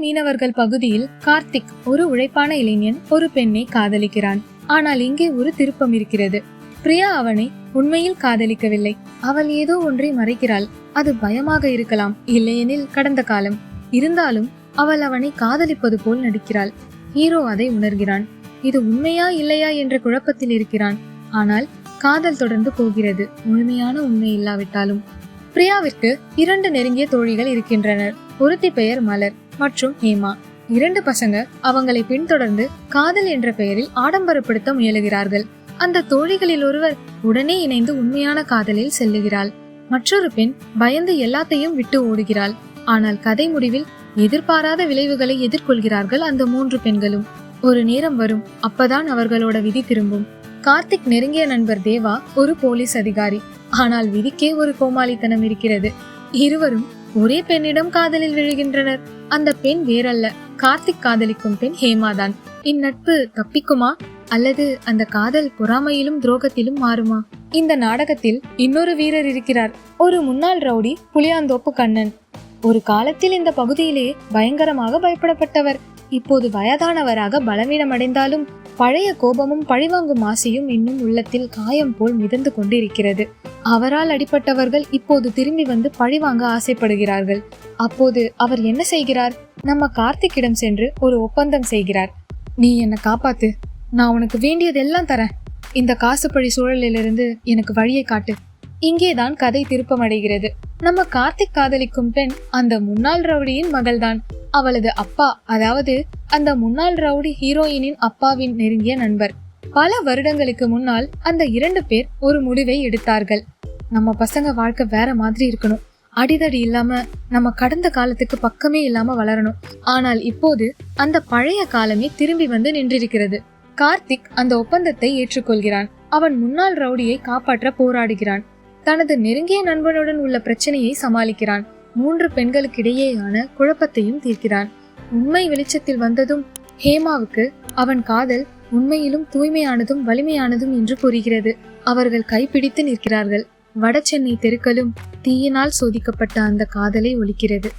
மீனவர்கள் பகுதியில் கார்த்திக் ஒரு உழைப்பான இளைஞன் ஒரு பெண்ணை காதலிக்கிறான். ஆனால் இங்கே ஒரு திருப்பம் இருக்கிறது. பிரியா அவனை உண்மையில் காதலிக்கவில்லை. அவள் ஏதோ ஒன்றை மறைக்கிறாள். அது பயமாக இருக்கலாம். இல்லையெனில் கடந்த காலம். இருந்தாலும் அவள் அவனை காதலிப்பது போல் நடிக்கிறாள். ஹீரோ அதை உணர்கிறான். இது உண்மையா இல்லையா என்ற குழப்பத்தில் இருக்கிறான். ஆனால் காதல் தொடர்ந்து போகிறது. முழுமையான உண்மை இல்லாவிட்டாலும். பிரியாவிற்கு இரண்டு நெருங்கிய தோழிகள் இருக்கின்றனர். ஒருத்தி பெயர் மலர் மற்றும் ஹேமா. இரண்டு பசங்க அவங்களை பின்தொடர்ந்து காதல் என்ற பெயரில் ஆடம்பரப்படுத்த முயலுகிறார்கள். அந்த தோழிகளில் ஒருவர் உடனே இணைந்து உண்மையான காதலில் செல்லுகிறாள். மற்றொரு பெண் பயந்து எல்லாத்தையும் விட்டு ஓடுகிறாள். ஆனால் கதை முடிவில் எதிர்பாராத விளைவுகளை எதிர்கொள்கிறார்கள் அந்த மூன்று பெண்களும். ஒரு நேரம் வரும் அப்பதான் அவர்களோட விதி திரும்பும். கார்த்திக் நெருங்கிய நண்பர் தேவா ஒரு போலீஸ் அதிகாரி. ஆனால் விதிக்கே ஒரு கோமாளித்தனம் இருக்கிறது. இருவரும் ஒரே பெண்ணிடம் காதலில் விழுகின்றனர். அந்த பெண் வேறல்ல. கார்த்திக் காதலிக்கும் பெண் ஹேமாதான். இந்நட்பு தப்பிக்குமா? அல்லது அந்த காதல் பொறாமையிலும் துரோகத்திலும் மாறுமா? இந்த நாடகத்தில் இன்னொரு வீரர் இருக்கிறார். ஒரு முன்னாள் ரவுடி புளியாந்தோப்பு கண்ணன். ஒரு காலத்தில் இந்த பகுதியிலே பயங்கரமாக பயப்படப்பட்டவர். இப்போது வயதானவராக பலவீனமடைந்தாலும் பழைய கோபமும் பழிவாங்கும் ஆசையும் இன்னும் உள்ளத்தில் காயம் போல் மிதந்து கொண்டிருக்கிறது. அவரால் அடிப்பட்டவர்கள் இப்போது திரும்பி வந்து பழிவாங்க ஆசைப்படுகிறார்கள். அப்போது அவர் என்ன செய்கிறார்? நம்ம கார்த்திக்கிடம் சென்று ஒரு ஒப்பந்தம் செய்கிறார். நீ என்னை காப்பாத்து. நான் உனக்கு வேண்டியதெல்லாம் தரேன். இந்த காசுப்பழி சூழலிலிருந்து எனக்கு வழியை காட்டு. இங்கேதான் கதை திருப்பமடைகிறது. நம்ம கார்த்திக் காதலிக்கும் பெண் அந்த முன்னாள் ரவுடியின் மகள்தான். அவளது அப்பா அதாவது அந்த முன்னாள் ரவுடி ஹீரோயினின் அப்பாவின் நெருங்கிய நண்பர். பல வருடங்களுக்கு முன்னால் அந்த இரண்டு பேர் ஒரு முடிவை எடுத்தார்கள். நம்ம பசங்க வாழ்க்கை வேற மாதிரி இருக்கணும். அடிதடி இல்லாம நம்ம கடந்த காலத்துக்கு பக்கமே இல்லாம வளரணும். ஆனால் இப்போது அந்த பழைய காலமே திரும்பி வந்து நின்றிருக்கிறது. கார்த்திக் அந்த ஒப்பந்தத்தை ஏற்றுக்கொள்கிறான். அவன் முன்னாள் ரவுடியை காப்பாற்ற போராடுகிறான். தனது நெருங்கிய நண்பனுடன் உள்ள பிரச்சனையை சமாளிக்கிறான். மூன்று பெண்களுக்கிடையேயான குழப்பத்தையும் தீர்க்கிறான். உண்மை வெளிச்சத்தில் வந்ததும் ஹேமாவுக்கு அவன் காதல் உண்மையிலும் தூய்மையானதும் வலிமையானதும் என்று புரிகிறது அவர்கள் கைப்பிடித்து நிற்கிறார்கள். வடசென்னை தெருக்களும் தீயினால் சோதிக்கப்பட்ட அந்த காதலை ஒலிக்கிறது